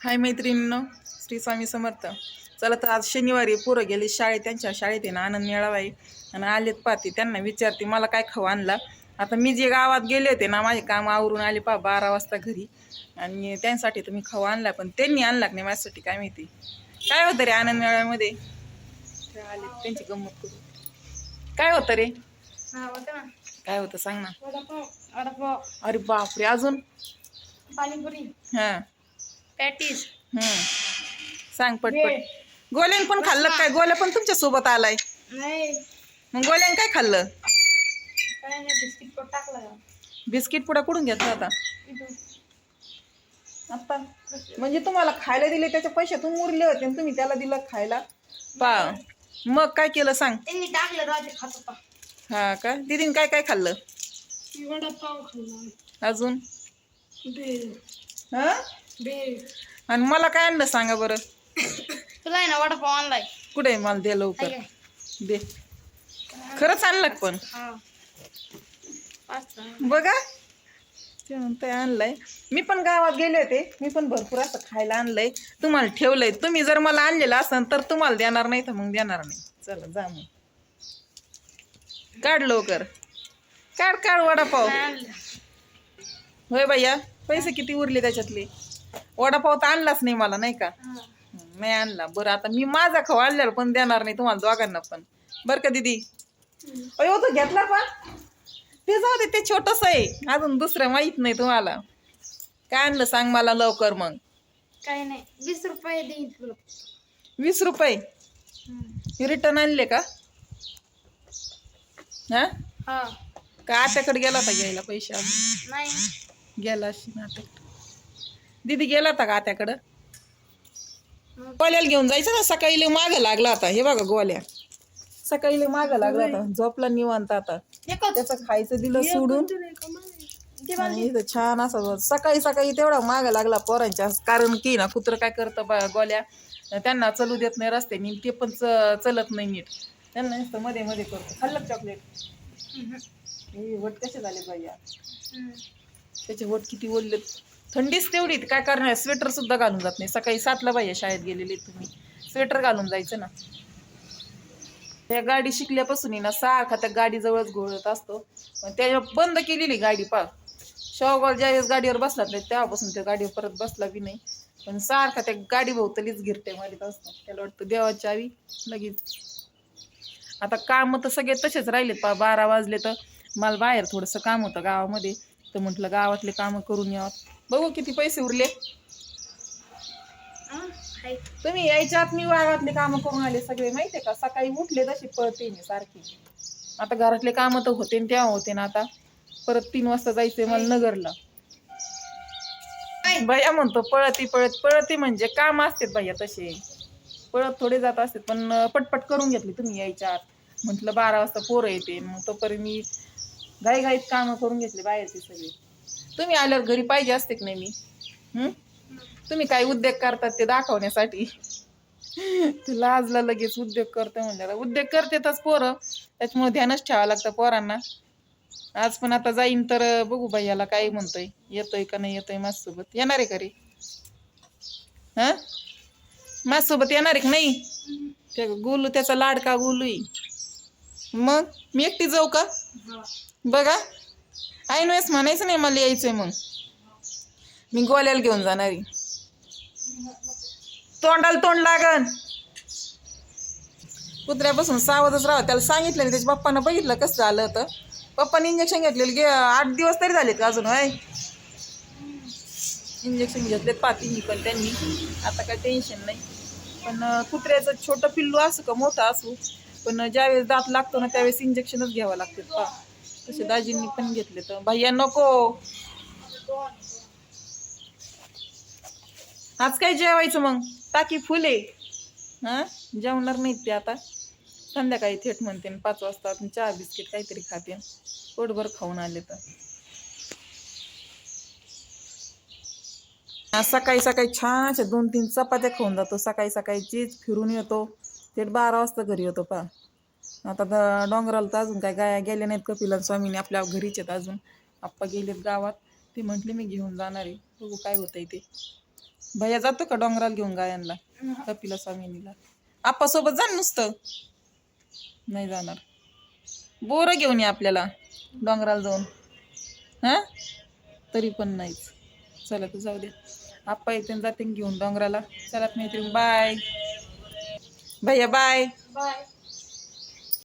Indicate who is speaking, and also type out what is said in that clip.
Speaker 1: हाय मैत्रिणींनो श्री स्वामी समर्थ. चला तर आज शनिवारी पोरं गेले शाळेत त्यांच्या शाळेत ना आनंद मेळावा आहे. आणि आलेत पाहते त्यांना विचारते मला काय खाऊ आणला? आता मी जे गावात गेले होते ना माझे काम आवरून आले पा बारा वाजता घरी. आणि त्यांसाठी तर मी खाऊ आणला पण त्यांनी आणला का नाही माझ्यासाठी काय माहिती. काय होतं रे आनंद मेळाव्यामध्ये? आले त्यांची गंमत करू. काय होतं रे? काय होतं सांग ना. अरे बापरे अजून?
Speaker 2: पाणीपुरी.
Speaker 1: हां.
Speaker 2: पॅटीस
Speaker 1: हम्म. सांग. पटपट. गोल्यान पण खाल्लं काय? गोल्या पण तुमच्यासोबत आलाय.
Speaker 2: नाही.
Speaker 1: मग गोल्यान काय खाल्लं?
Speaker 2: काय नाही बिस्किट पण टाकला.
Speaker 1: बिस्किट पुडा कुठून घेतला
Speaker 2: इथून.
Speaker 1: आता. म्हणजे तुम्हाला खायला दिले त्याचे पैसे तुम्ही उरले होते आणि तुम्ही त्याला दिलं खायला? पा. मग काय केलं सांग?
Speaker 2: त्यांनी टाकलं राजे खात होता.
Speaker 1: हा का? दिदीन काय काय खाल्लं?
Speaker 2: मी वडापाव खाल्ला.
Speaker 1: अजून? हा? आणि मला काय आणलं सांगा बरं?
Speaker 2: तुला आहे ना वडापाव आणलाय.
Speaker 1: कुठे? मला दे लवकर. दे. खरंच आणलं पण? बघा. ते म्हणतंय आणलंय. मी पण गावात गेले होते. मी पण भरपूर असं खायला आणलंय. तुम्हाला ठेवलंय. तुम्ही जर मला आणलेलं असेल तर तुम्हाला देणार नाही तर मग देणार नाही. चला जा मग. काढ लवकर. काढ काढ वडापाव. होय भैया पैसे किती उरले त्याच्यातले? वडापाव तर आणलाच नाही मला नाही का? नाही आणला. बरं आता मी माझा खाऊ आणल्यावर पण देणार नाही तुम्हाला दोघांना पण. बरं का दिदी? अयो तो घेतला पण? ते जाऊ दे ते छोटस आहे. अजून दुसरं माहीत नाही तुम्हाला. काय आणलं सांग मला लवकर मग.
Speaker 2: काय नाही वीस रुपये देईन तुला.
Speaker 1: वीस रुपये. रिटर्न आणले का? हा?
Speaker 2: हा.
Speaker 1: का आत्याकडे गेला होता घ्यायला पैसे अजून?
Speaker 2: नाही.
Speaker 1: गेला नाटक दीदी गेला होता का आत्याकडं? गोल्याला घेऊन जायचं ना सकाळी मागं लागला आता हे बघा गोल्या. सकाळी मागं लागला आता झोपला निवांत आता. त्याचं खायचं दिलं सोडून.
Speaker 2: ते
Speaker 1: आणि इथं छान असं सकाळी सकाळी तेवढा मागं लागला पोरांच्या. कारण की ना कुत्र काय करतं बा गोल्या? त्यांना चलू देत नाही रस्त्याने ते पण चलत नाही नीट. त्यांना नुसतं मध्ये मध्ये करतो. खाल्लं चॉकलेट वट कसे झाले भैया त्याचे वट किती ओढले थंडीच तेवढी काय करणार? स्वेटर सुद्धा घालून जात नाही. सकाळी सातला पाहिजे शाळेत गेलेले तुम्ही. स्वेटर घालून जायचं ना. त्या गाडी शिकल्यापासून ना सारखा त्या गाडीजवळच घोळत असतो. पण त्या बंद केलेली गाडी पा शेवगाव ज्यावेळेस गाडीवर बसला नाही तेव्हापासून त्या गाडीवर परत बसला बी नाही. पण सारखा त्या गाडी भोवतलीच गिरते मारीत असतो त्याला वाटतं देवाची आवी लगेच. आता काम तर सगळे तसेच राहिलेत पा बारा वाजले तर मला बाहेर थोडंसं काम होतं गावामध्ये. तर म्हटलं गावातले कामं करून यावं. बघू किती पैसे उरले. तुम्ही यायच्या आत मी वागातले कामं करून आले सगळे माहितीये का? सकाळी उठले तशी पळते मी सारखी. आता घरातले कामं तर होते तेव्हा होते ना आता. परत तीन वाजता जायचंय मला नगरला. भैया म्हणतो पळती पळत पळती म्हणजे काम असतात भैया तसे. पळत थोडे जात असतात पण पटपट करून घेतली तुम्ही यायच्या आत. म्हटलं बारा वाजता पोरं येते. मग तोपर्यंत मी घाईघाईत कामं करून घेतले बाहेरचे सगळे. तुम्ही आल्यावर घरी पाहिजे असते की नाही मी? तुम्ही काय उद्योग करतात ते दाखवण्यासाठी? तू लाजला लगेच उद्योग करतो म्हणल्याला उद्योग करतेतच पोरं. त्याच्यामुळे ध्यानच ठेवावं लागतं पोरांना. आज पण आता जाईन तर बघू भैयाला काय म्हणतोय. येतोय का नाही येतोय माझ्यासोबत? येणार आहे का रे हा? माझ्यासोबत येणार आहे का नाही? ते गोलू त्याचा लाडका गोलू आहे. मग? मी एकटी जाऊ का? बघा. ऐन वेळेस म्हणायचं नाही मला यायचंय मग मी गोल्याला घेऊन जाणार. तोंडाला तोंड लागन. कुत्र्यापासून सावधच राहा. त्याला सांगितलं नाही त्याच्या पप्पानं बघितलं कसं झालं होतं. पप्पाने इंजेक्शन घेतलेलं. गे आठ दिवस तरी झालेत का अजून? होय. इंजेक्शन घेतलेत पातींनी पण त्यांनी. आता काय टेन्शन नाही. पण कुत्र्याचं छोटं पिल्लू असू का मोठं असू? पण ज्यावेळेस दात लागतो ना त्यावेळेस इंजेक्शनच घ्यावं लागते. पा. तसे दाजींनी पण घेतले तर. भैया नको. आज काय जेवायचं मग? टाकी फुले हा? जेवणार नाहीत ते आता. संध्याकाळी थेट म्हणते पाच वाजता चहा बिस्किट काहीतरी खाते. पोटभर खाऊन आले तर. आज सकाळी सकाळी छान अशा दोन तीन चपात्या खाऊन जातो. सकाळी सकाळी चीज फिरून येतो. थेट बारा वाजता घरी येतो पा आता द- डोंगराला तर अजून काय गाया गेल्या नाहीत कपिला स्वामीने आपल्या घरीच आहेत अजून. आप्पा गेलेत गावात. ते म्हटले मी घेऊन जाणार आहे. बघू काय होतंय ते. भैया जातो का डोंगराला घेऊन गायांना? कपिला स्वामिनीला. आप्पा सोबत जा नुसतं. नाही जाणार. बोरं घेऊन ये आपल्याला डोंगराला जाऊन. हा? तरी पण नाहीच. चला तू जाऊ दे. आप्पा येते जाते घेऊन डोंगराला. चला मैत्रीण बाय भैया बाय
Speaker 2: बाय